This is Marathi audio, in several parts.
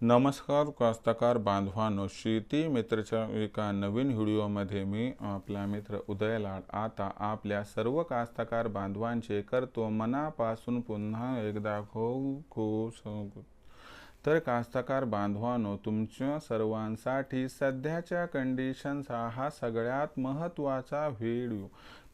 नमस्कार कास्तकार बांधवानो शेती मित्रच्या एका नवीन व्हिडिओमध्ये मी आपला मित्र उदय लाड आता आपल्या सर्व कास्तकार बांधवांचे करतो मनापासून पुन्हा एकदा खूप खूप तर कास्तकार बांधवानो तुमच्या सर्वांसाठी सध्याच्या कंडिशनचा हा सगळ्यात महत्त्वाचा व्हिडिओ.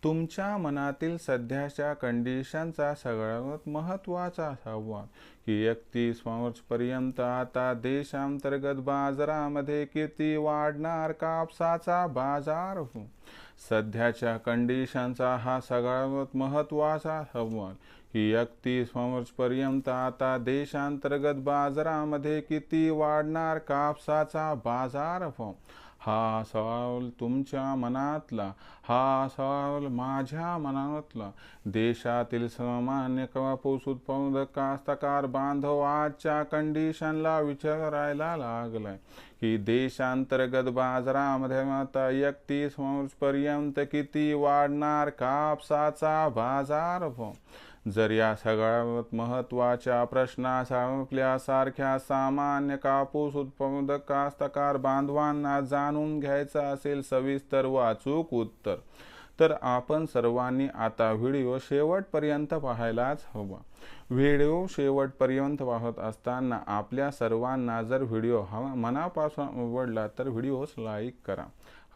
तुमच्या मनातील सध्याच्या कंडिशनचा सगळ्यात महत्त्वाचा संवाद की एकतीस मार्चपर्यंत आता देशांतर्गत बाजारामध्ये किती वाढणार कापसाचा बाजार? सध्याच्या कंडिशनचा हा सगळ्यात महत्त्वाचा संवाद की एकतीस मार्चपर्यंत आता देशांतर्गत बाजारामध्ये किती वाढणार कापसाचा बाजार? हा सवाल तुमच्या मनातला हा सवाल माझ्या मनातला. देशातील सामान्य कापूस उत्पादक कास्तकार बांधव आजच्या कंडिशनला विचारायला लागलाय की देशांतर्गत बाजारामध्ये आता एकतीस पर्यंत किती वाढणार कापसाचा बाजार भाव? जर या सगळ्यात महत्त्वाच्या आपल्यासारख्या सामान्य कापूस उत्पादक कास्तकार बांधवांना जाणून घ्यायचा असेल सविस्तर व अचूक उत्तर तर आपण सर्वांनी आता व्हिडिओ शेवटपर्यंत पाहायलाच हवा. व्हिडिओ शेवटपर्यंत पाहत असताना आपल्या सर्वांना जर व्हिडिओ हवा मनापासून आवडला तर व्हिडिओस लाईक करा.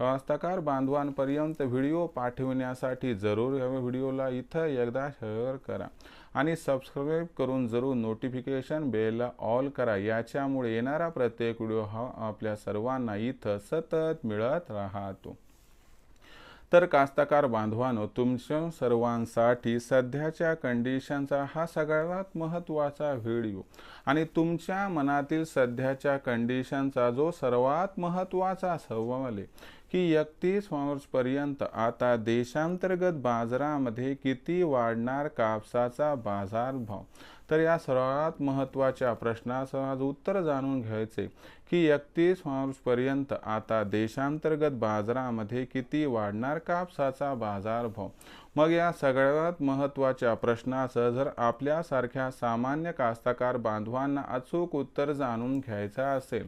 हस्तकार बांधवांपर्यंत व्हिडिओ पाठविण्यासाठी जरूर या व्हिडिओला इथं एकदा शेअर करा आणि सबस्क्राईब करून जरूर नोटिफिकेशन बेलला ऑल करा. याच्यामुळे येणारा प्रत्येक व्हिडिओ हा आपल्या सर्वांना इथं सतत मिळत राहतो. तर कास्तकार बांधवानो तुमच्या सर्वांसाठी सध्याच्या कंडिशनचा हा सगळ्यात महत्त्वाचा व्हिडिओ आणि तुमच्या मनातील सध्याच्या कंडिशनचा जो सर्वात महत्त्वाचा सवाल आहे की एकतीस मार्चपर्यंत आता देशांतर्गत बाजारामध्ये किती वाढणार कापसाचा बाजारभाव? तर या सर्वात महत्त्वाच्या प्रश्नाचं आज उत्तर जाणून घ्यायचे की एकतीस मार्चपर्यंत आता देशांतर्गत बाजारामध्ये किती वाढणार कापसाचा बाजारभाव मग या सगळ्यात महत्त्वाच्या प्रश्नाचं जर आपल्यासारख्या सामान्य कास्तकार बांधवांना अचूक उत्तर जाणून घ्यायचं असेल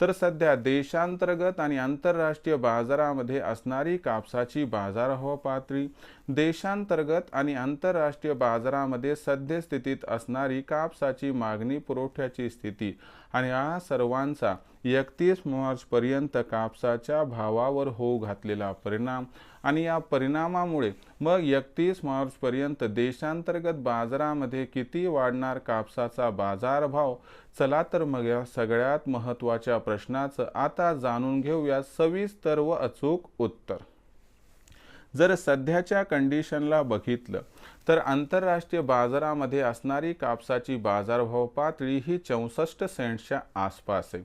तर सध्या देशांतर्गत आणि आंतरराष्ट्रीय बाजारामध्ये असणारी कापसाची बाजारभाव पातळी देशांतर्गत आणि आंतरराष्ट्रीय बाजारामध्ये सद्यस्थितीत असणारी कापसाची मागणी पुरवठ्याची स्थिती आणि या सर्वांचा एकतीस मार्चपर्यंत कापसाच्या भावावर होऊ घातलेला परिणाम आणि या परिणामामुळे मग एकतीस मार्चपर्यंत देशांतर्गत बाजारामध्ये किती वाढणार कापसाचा बाजारभाव? चला तर मग या सगळ्यात महत्त्वाच्या प्रश्नाचं आता जाणून घेऊया सविस्तर व अचूक उत्तर. जर सध्याच्या कंडिशनला बघितलं तर आंतरराष्ट्रीय बाजारामध्ये असणारी कापसाची बाजारभाव पातळी ही चौसष्ट सेंटच्या आसपास आहे.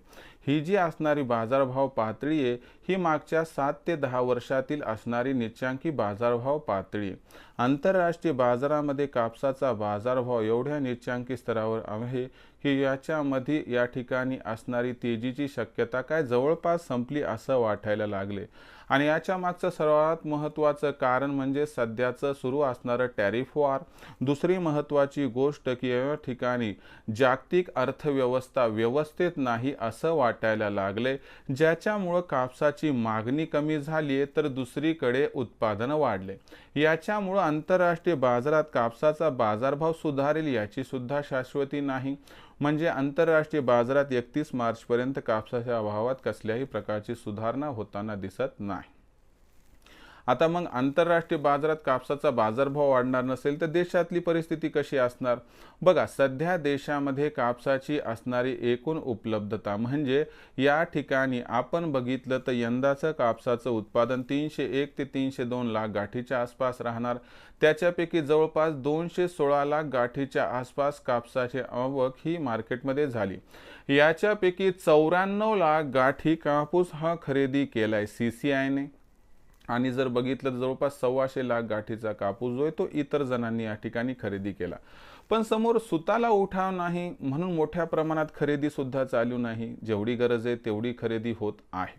ही जी असणारी बाजारभाव पातळी आहे ही मागच्या सात ते दहा वर्षातील असणारी निच्चांकी बाजारभाव पातळी आहे. आंतरराष्ट्रीय बाजारामध्ये कापसाचा बाजारभाव एवढ्या निच्चांकी स्तरावर आहे की याच्यामध्ये या ठिकाणी असणारी तेजीची शक्यता काय जवळपास संपली असं वाटायला लागले. आणि याच्या मागचं सर्वात महत्त्वाचं कारण म्हणजे सध्याचं सुरू असणारं टॅरिफ वार. दुसरी महत्त्वाची गोष्ट की या ठिकाणी जागतिक अर्थव्यवस्था व्यवस्थेत नाही असं वाटायला लागले. ज्याच्यामुळं कापसाची मागणी कमी झाली आहे तर दुसरीकडे उत्पादन वाढले. याच्यामुळं आंतरराष्ट्रीय बाजारात कापसाचा बाजारभाव सुधारेल याची सुद्धा शाश्वती नाही. म्हणजे आंतरराष्ट्रीय बाजारात एकतीस मार्चपर्यंत कापसाच्या भावात कसल्याही प्रकारची सुधारणा होताना दिसत नाही. आता मग आंतरराष्ट्रीय बाजारात कापसाचा बाजारभाव वाढणार नसेल तर देशातली परिस्थिती कशी असणार? बघा सध्या देशामध्ये कापसाची असणारी एकूण उपलब्धता म्हणजे या ठिकाणी आपण बघितलं तर यंदाचं कापसाचं उत्पादन तीनशे एक ते तीनशे दोन लाख गाठीच्या आसपास राहणार. त्याच्यापैकी जवळपास दोनशे सोळा लाख गाठीच्या आसपास कापसाची आवक ही मार्केटमध्ये झाली. याच्यापैकी चौऱ्याण्णव लाख गाठी कापूस हा खरेदी केलाय सी सी आयने आणि जर बघितलं तर जवळपास सव्वाशे लाख गाठीचा कापूस जो आहे तो इतर जणांनी या ठिकाणी खरेदी केला. पण समोर सुताला उठाव नाही म्हणून मोठ्या प्रमाणात खरेदी सुद्धा चालू नाही. जेवढी गरज आहे तेवढी खरेदी होत आहे.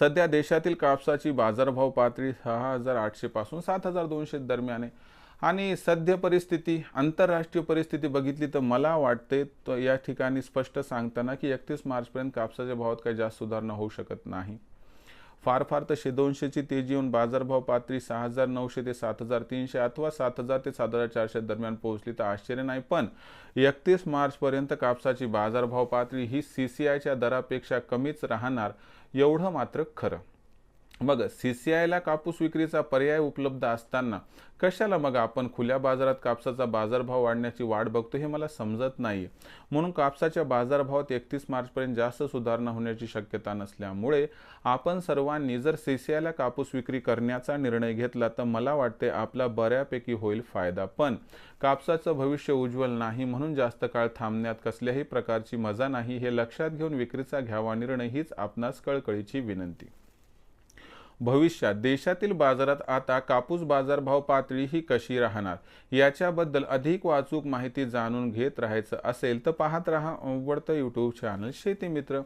सध्या देशातील कापसाची बाजारभाव पातळी सहा हजार आठशे पासून सात हजार दोनशे दरम्यान आहे. आणि सद्य परिस्थिती आंतरराष्ट्रीय परिस्थिती बघितली तर मला वाटते तर या ठिकाणी स्पष्ट सांगताना की एकतीस मार्चपर्यंत कापसाच्या भावात काही जास्त सुधारणा होऊ शकत नाही. फार फार तर दोनशेची तेजी येऊन बाजारभाव पातळी सहा हजार नऊशे ते सात हजार तीनशे अथवा सात हजार ते सात हजार चारशे दरम्यान पोहोचली तर आश्चर्य नाही. पण एकतीस मार्चपर्यंत कापसाची बाजारभाव पातळी ही सी सी आयच्या दरापेक्षा कमीच राहणार एवढं मात्र खरं. मग सी सी आयला कापूस विक्रीचा पर्याय उपलब्ध असताना कशाला मग आपण खुल्या बाजारात कापसाचा बाजारभाव वाढण्याची वाट बघतो हे मला समजत नाही म्हणून कापसाच्या बाजारभावात एकतीस मार्चपर्यंत जास्त सुधारणा होण्याची शक्यता नसल्यामुळे आपण सर्वांनी जर सी सी आयला कापूस विक्री करण्याचा निर्णय घेतला तर मला वाटते आपला बऱ्यापैकी होईल फायदा. पण कापसाचं भविष्य उज्ज्वल नाही म्हणून जास्त काळ थांबण्यात कसल्याही प्रकारची मजा नाही हे लक्षात घेऊन विक्रीचा घ्यावा निर्णय हीच आपणास कळकळीची विनंती. भविष्यात देशातील बाजारात आता कापूस बाजारभाव पातळी ही कशी राहणार? याच्याबद्दल अधिक वाचूक माहिती जाणून घेत राहायचं असेल तर पाहत राहा आवडतं यूट्यूब चॅनल शेती मित्र.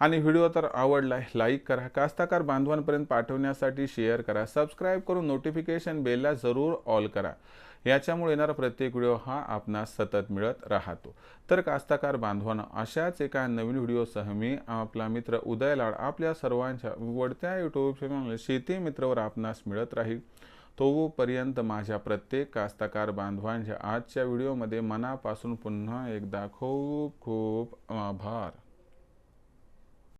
आणि व्हिडिओ तर आवडला लाईक करा कास्ताकार बांधवांपर्यंत पाठवण्यासाठी शेअर करा सबस्क्राईब करून नोटिफिकेशन बेलला जरूर ऑल करा. याच्यामुळे येणारा प्रत्येक व्हिडिओ हा आपणास सतत मिळत राहतो. तर कास्ताकार बांधवांना अशाच एका नवीन व्हिडिओसह मी आपला मित्र उदय लाड आपल्या सर्वांच्या वडत्या यूट्यूब चॅनल शेती मित्रवर आपणास मिळत राहील. तोपर्यंत माझ्या प्रत्येक कास्ताकार बांधवांच्या आजच्या व्हिडिओमध्ये मनापासून पुन्हा एकदा खूप खूप आभार.